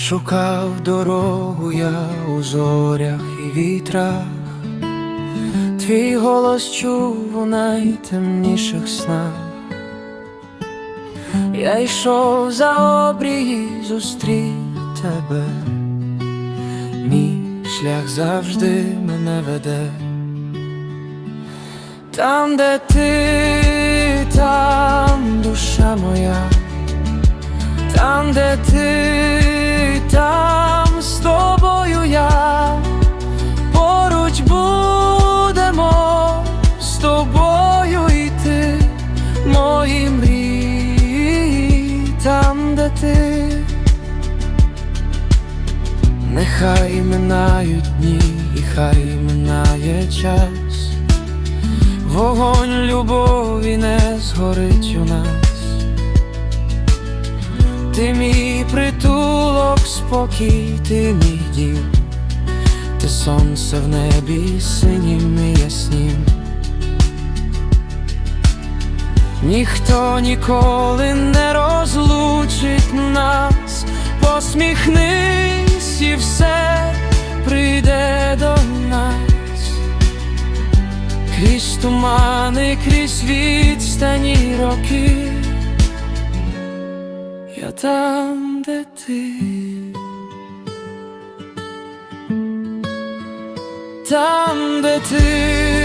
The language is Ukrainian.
Шукав дорогу я у зорях і вітрах, твій голос чув у найтемніших снах. Я йшов за обрії, зустрів тебе, мій шлях завжди мене веде. Там, де ти, там душа моя, там, де ти, ти, нехай минають дні, і хай минає час. Вогонь любові не згорить у нас, ти мій притулок, спокій, ти мій дім, ти сонце в небі синім і яснім. Ніхто ніколи не розлучить посміхнись і все прийде до нас. Крізь тумани, крізь відстані роки, я там, де ти, там, де ти,